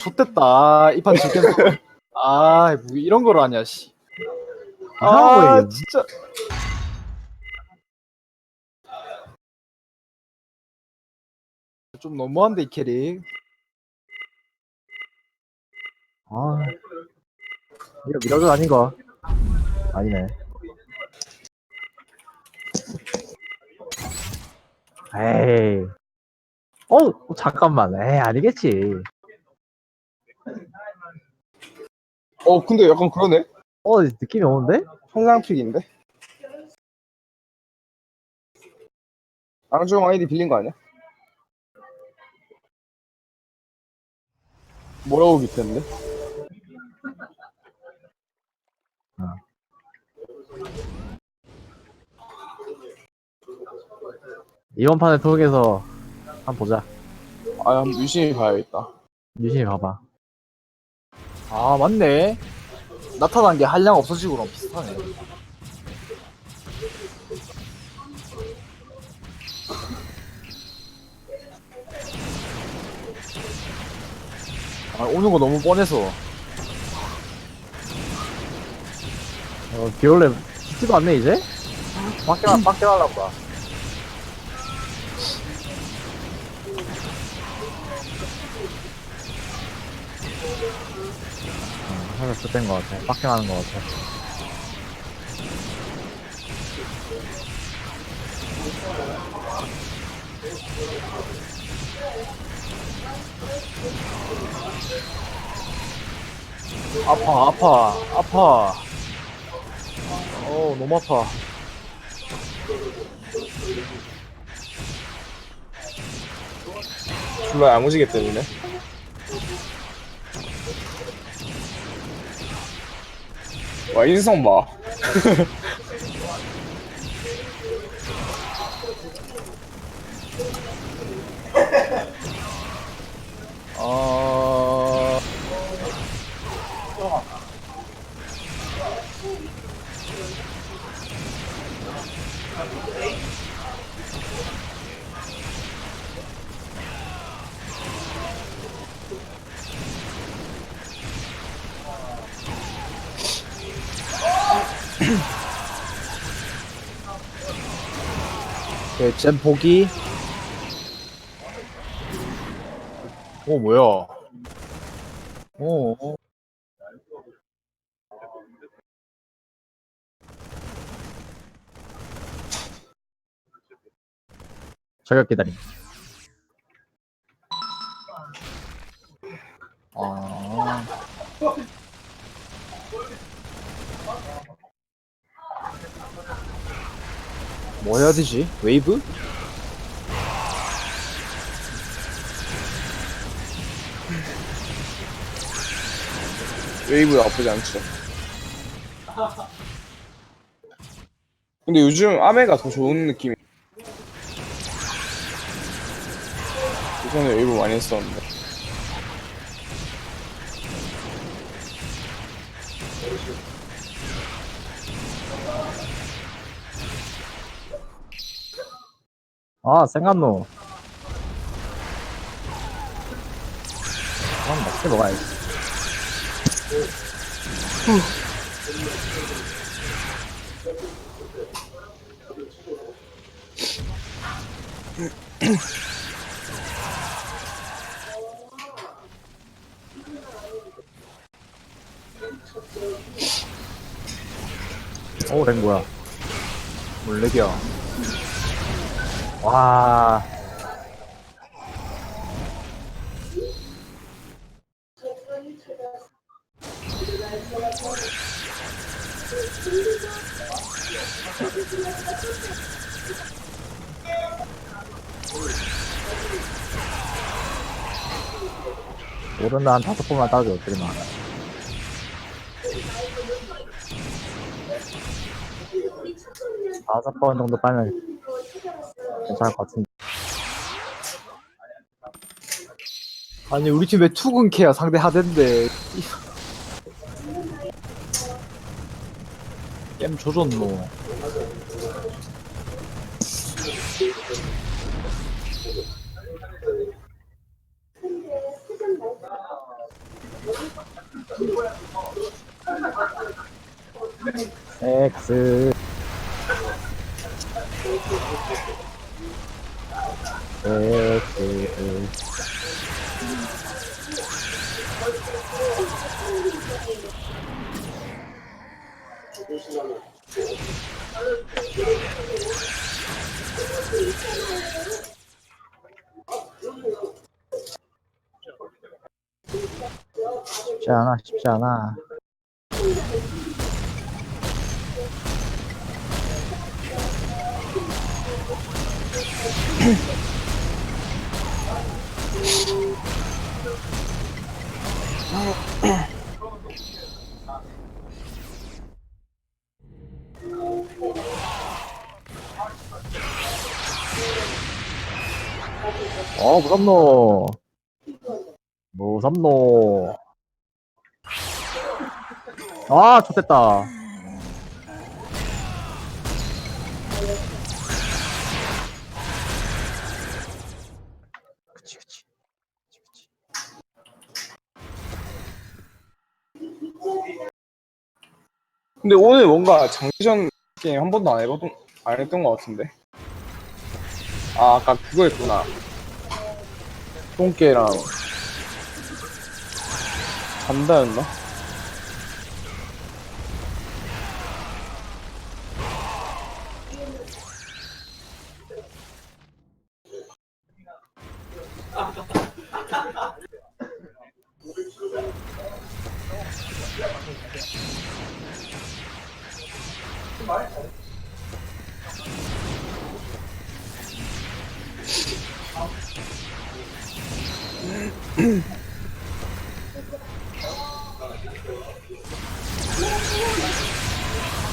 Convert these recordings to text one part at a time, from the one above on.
좋됐다. 이판 죽겠네. 아, 뭐 이런 걸 하냐, 씨. 아. 진짜. 좀 너무한데, 이 캐릭. 아, 이거 미러도 아닌 거. 아니네. 에이. 어, 잠깐만. 에이, 아니겠지. 어 근데 약간 그러네 어, 느낌이 오는데? 성장픽인데 앙주영 아이디 빌린 거 아니야? 뭐라고 밑했는데? 이번 판을 통해서 한번 보자. 아 한번 유심히 봐야겠다 유심히 봐봐. 아, 맞네. 나타난 게 한량 없어지고 랑 비슷하네. 아, 오는 거 너무 뻔해서. 어, 비올레 쉽지도 않네, 이제? 빡게, 빡게 하려고 봐. 어, 살짝 습된 것 같아. 빡게 하는 것 같아. 아파, 아파, 아파. 어, 너무 아파. 졸라 야무지게 때리네 와 인성 봐. 어... 네, 잼 보기. 오, 뭐야. 오. 저격 기다림. 아. 뭐 해야 되지? 웨이브? 웨이브 나쁘지 않죠 근데 요즘 아메가 더 좋은 느낌이 예전에 웨이브 많이 했었는데 아, 생각노. 그럼 맛있게 먹어야지. 오, 랭 뭐야? 몰래기야. 와. 오른다 한 다섯 번만 따줘, 드리마. 다섯 번 정도 빨면 괜찮을 것 같은데. 아니 우리 팀 왜 투근캐야 상대 하덴데. 게임 조졌노. X X 쉽지 않아 쉽지 않아. 어 무섭노. 무섭노 아 좋됐다 그치 그치 그치, 그치. 근데 오늘 뭔가 장기전 게임 한 번도 안 해봤던 안 했던 것 같은데. 아 아까 그거 했구나. 똥개랑 간다였나?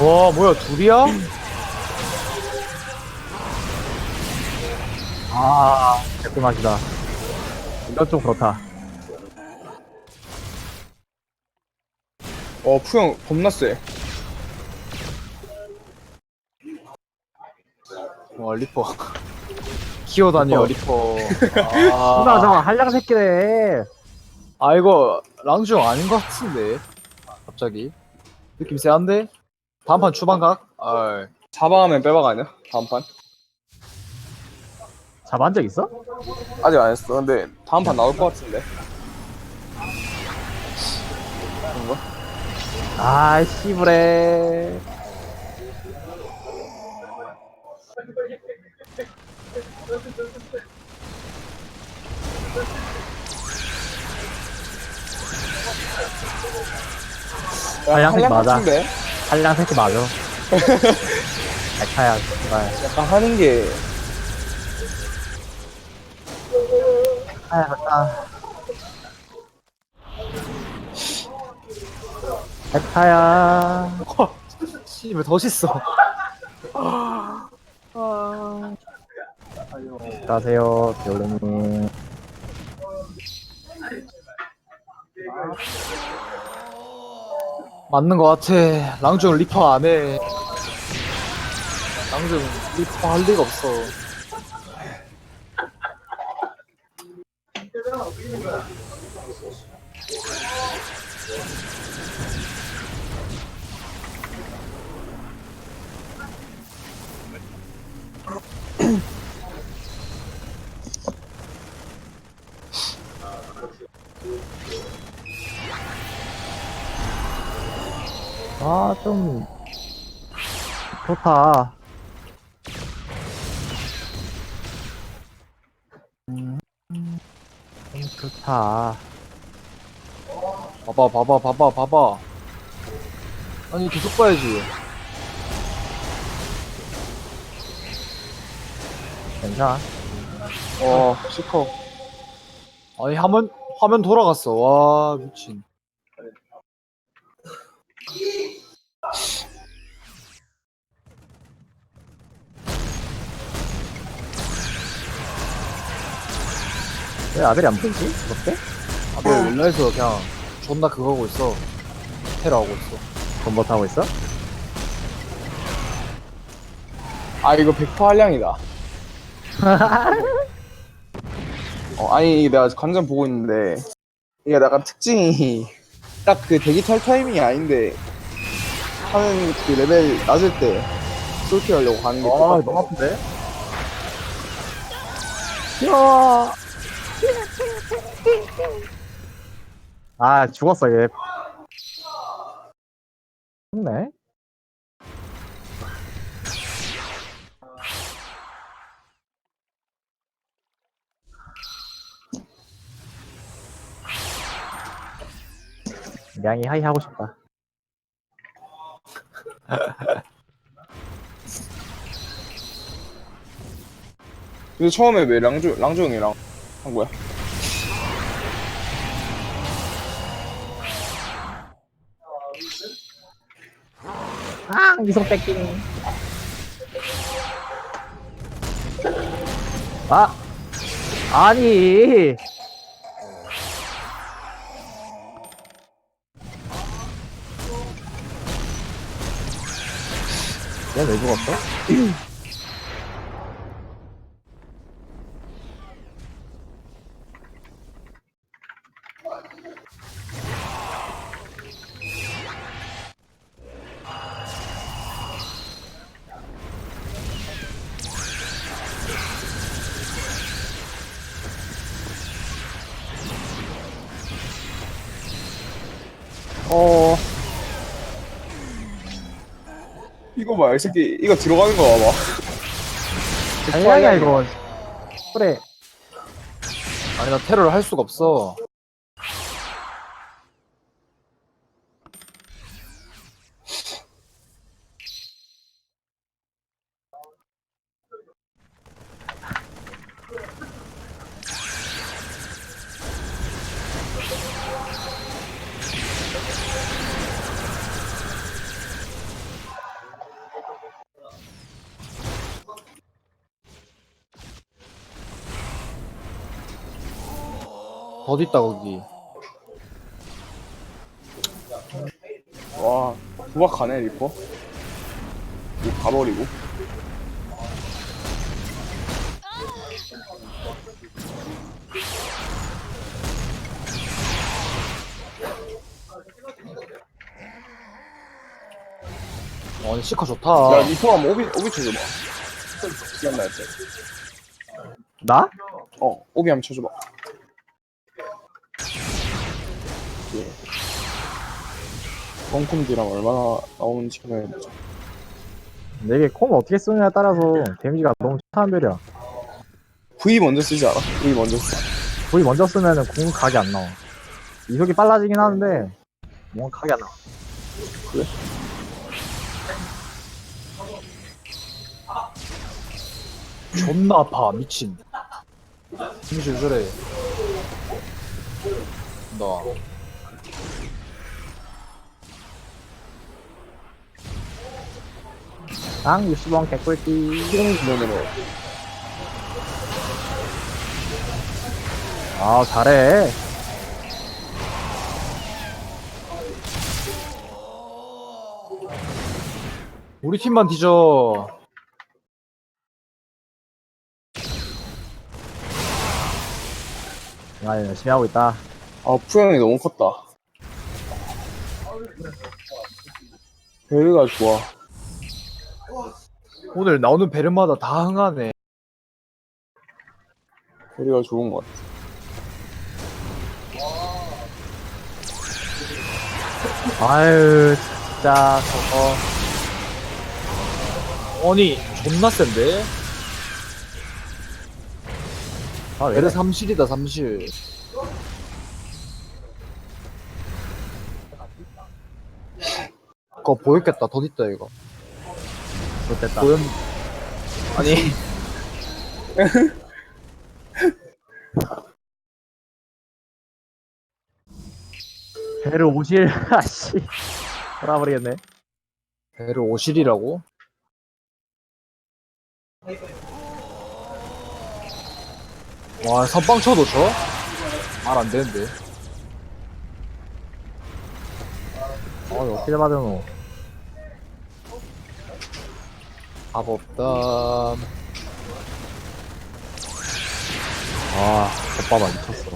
와 뭐야 둘이야? 아 깔끔하시다 이건 좀 그렇다 어 푸형 겁나 세. 와 리퍼 기어다녀 리퍼 아, 아, 저거 한량 새끼네 아 이거 랑중 아닌 것 같은데 갑자기 느낌 세한데? 다음 판 추방각? 아 사방하면 빼박 아니야? 다음 판? 잡아한 적 있어? 아직 안 했어. 근데 다음 판 나올 것 같은데. 뭔가? 아 씨부레 야, 한량 한량 맞아. 같은데? 한량 새끼 맞아. 백타야 씨발. 약간 하는 게. 백타야 백타 백타야. 씨왜 더 씻어 가세요 비올레님. 맞는 것 같아. 랑중 리퍼 안 해. 랑중 리퍼 할 리가 없어 좀 좋다. 음, 좀 좋다. 봐봐 봐봐 봐봐 봐봐. 아니 계속 봐야지. 괜찮아. 어 시커. 아니 화면 화면 돌아갔어. 와 미친 왜 아벨이 안 보이지? 어때? 아왜 왼라에서 그냥 존나 그거 하고 있어 테러 하고 있어 존버 타고 있어? 아 이거 100% 한량이다. 어, 아니 내가 관전 보고 있는데 이게 약간 특징이 딱 그 대기 탈 타이밍이 아닌데 하는 그 레벨 낮을 때 솔킬 하려고 가는 게 아 똑같아. 너무 아픈데 야. 아 죽었어 얘. 죽네? 양이 하이 하고 싶다. 근데 처음에 왜 랑주 랑주 형이랑 한 거야? 아 미성 뺏ging 아 아니 얘왜 죽었어? 어. 이거 봐, 이 새끼. 이거 들어가는 거 봐봐. 아니야 이거. 그래. 아니 나 테러를 할 수가 없어 어디 있다 거기 와, 구박하네 리퍼. 이거 가버리고. 아니 시카 좋다 야, 리퍼 한번 오비 오비 쳐줘봐. 날 때. 나? 어, 오비 한번 쳐줘봐. 펑콤디랑 얼마나 나오는지 보자. 내게 콤 어떻게 쓰느냐에 따라서 데미지가 너무 차한별이야. V 먼저 쓰지 않아? V 먼저 써. 거의 먼저 쓰면은 공 각이 안 나와. 이속이 빨라지긴 하는데 뭔가 각이 안 나와. 존나 아파 미친. 데미지 왜 저래 나 당 60원 개꿀띠. 시간 기준으로. 아 잘해. 우리 팀만 뒤져. 아 열심히 하고 있다. 아, 푸형이 너무 컸다. 베르가 좋아. 오늘 나오는 베르마다 다 흥하네. 베르가 좋은 것 같아. 아유 진짜 저거. 아니 존나 센데? 아, 왜? 베르 이래? 삼실이다 삼실. 그거 보였겠다 더 있다 이거 좋됐다. 보였 아니. 배를 오실 아씨. 돌아버리겠네. 베르 오실이라고? 와 선빵 쳐도 쳐? 말 안 되는데. 어 어떻게 받으노 답 없다. 아, 오빠 많이 쳤어.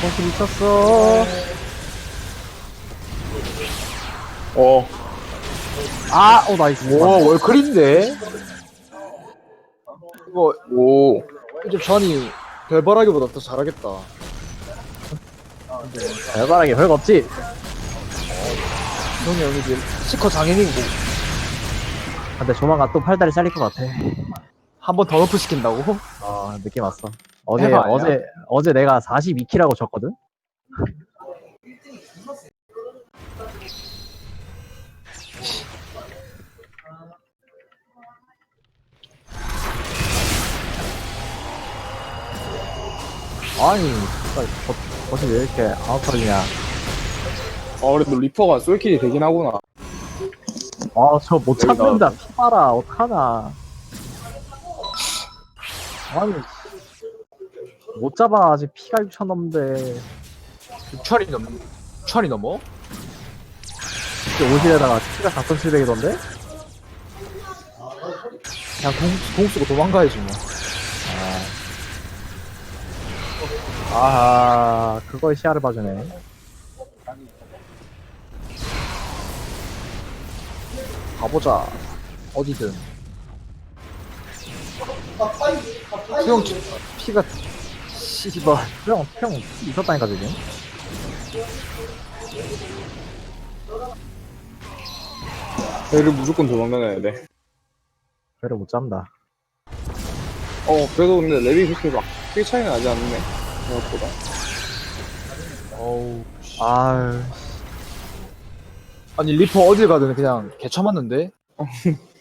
거기 미쳤어. 어. 아, 오 나이스. 오, 월클인데? 이거 오. 좀 전이 별바라기보다 더 잘하겠다 별바라기 별거 없지? 형이 형이 지금 스커 장인이고 근데 조만간 또 팔다리 잘릴 것 같아. 한 번 더 너프 시킨다고? 아, 느낌 왔어. 어제, 해봐, 아니야? 어제, 어제 내가 42키라고 쳤거든? 아니, 진짜 버, 버스 왜 이렇게 안 터지냐. 아, 그래도 리퍼가 솔킬이 되긴 하구나. 아, 저못 잡는다. 피 봐라. 어떡하나. 아니, 못 잡아. 아직 피가 6천 넘는데. 6천이 넘 6천이 넘어? 이제 옷에다가 피가 4,700이던데? 그냥 공, 공 쓰고 도망가야지 뭐 아, 그걸 시야를 봐주네. 가보자 어디든 수영 지- 피가 씨발 형, 형, 있었다니까, 지금. 얘를 무조건 도망가야 돼. 배를 못 잡는다. 어, 그래도 근데 랩이 그렇게 막, 크게 차이는 나지 않네. 생각보다. 어우 아유, 아니 리퍼 어딜 가든 그냥 개쳐맞는데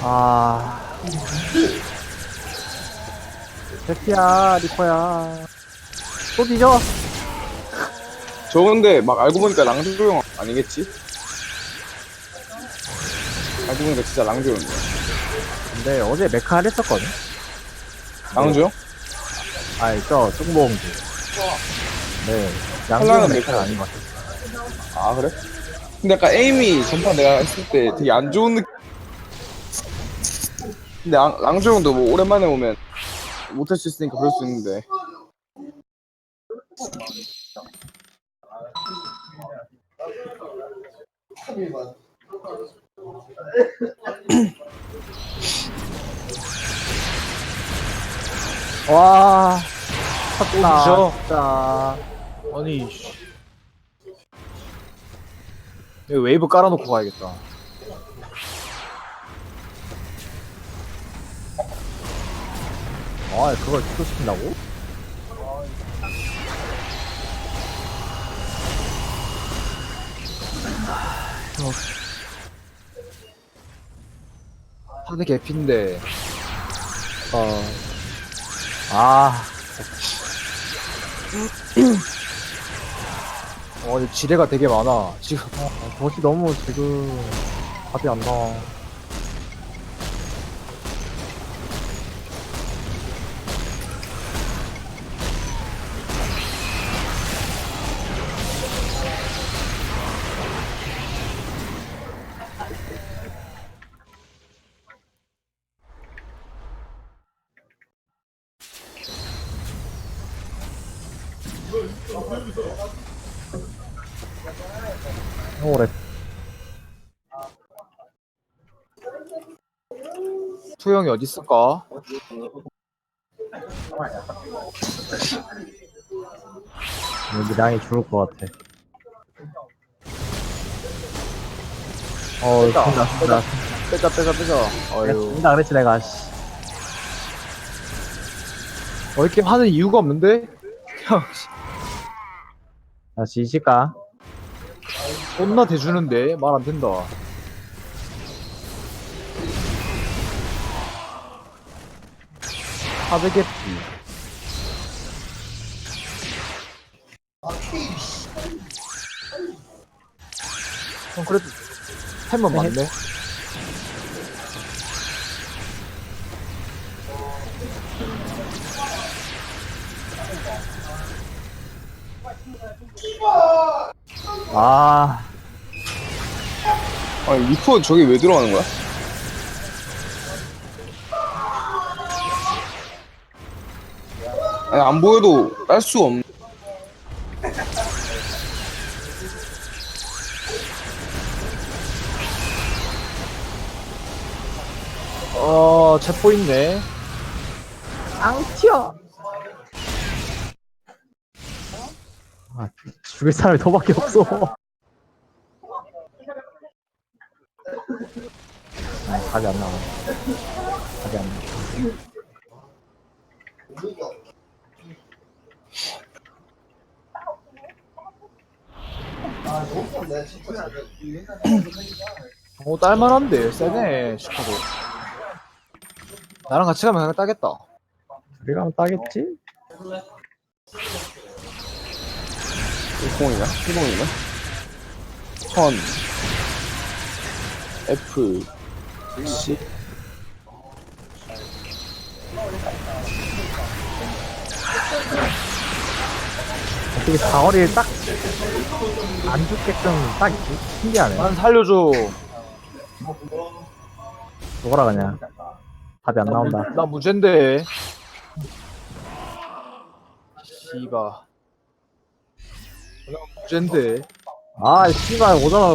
아. 새끼야, 리퍼야. 또 뒤져? 저 근데 막 알고 보니까 랑조용 아니겠지? 알고 보니까 진짜 랑조용이야. 근데 어제 메카 했었거든? 랑조용? 아이, 저, 뚱봉지. 네. 콜라는 양쪽은 메카. 메카가 아닌 것 같아. 아, 그래? 근데 약간 에임이 전판 내가 했을 때 되게 안 좋은 느낌. 근데 랑, 랑조용도 뭐 오랜만에 오면 못할 수 있으니까 그럴 수 있는데. 와, 쳤다. 뒤져. 진짜. 아니 씨. 여기 웨이브 깔아놓고 가야겠다 아, 그걸 취소시킨다고? 하드 개피인데 어. 아, 어이 지뢰가 되게 많아 지금 덫이 너무 지금 답이 안 나와. 오래. 투영이 어디 있을까? 여기 량이 죽을 것 같아. 어, 됐다. 진다, 진다. 빼자 빼자 빼자 어휴 진다 그랬지, 내가, 씨. 어, 이렇게 하는 이유가 없는데? 그냥 씨, 나 지실까? 존나 대주는데 말 안 된다 하드 개피 형 그래도 템은 네. 많네 리퍼 저기 왜 들어가는 거야? 아니, 안 보여도 딸 수 없는. 어 체포 있네 앙 튀어 아 죽일 사람이 더밖에 없어 아, 답이 안 나와 답이 안 나와 오 어, 딸만한데 세네 슈퍼도 나랑 같이 가면 그냥 따겠다 우리 가면 따겠지? 공이냐? 희동이네? 천. F. C. 어떻게 사거리를 딱안 죽게끔 딱 신기하네. 난 살려줘. 죽어라 그냥 답이 안 나온다. 나 문제인데. 씨바. 문제인데. 아 씨발 오잖아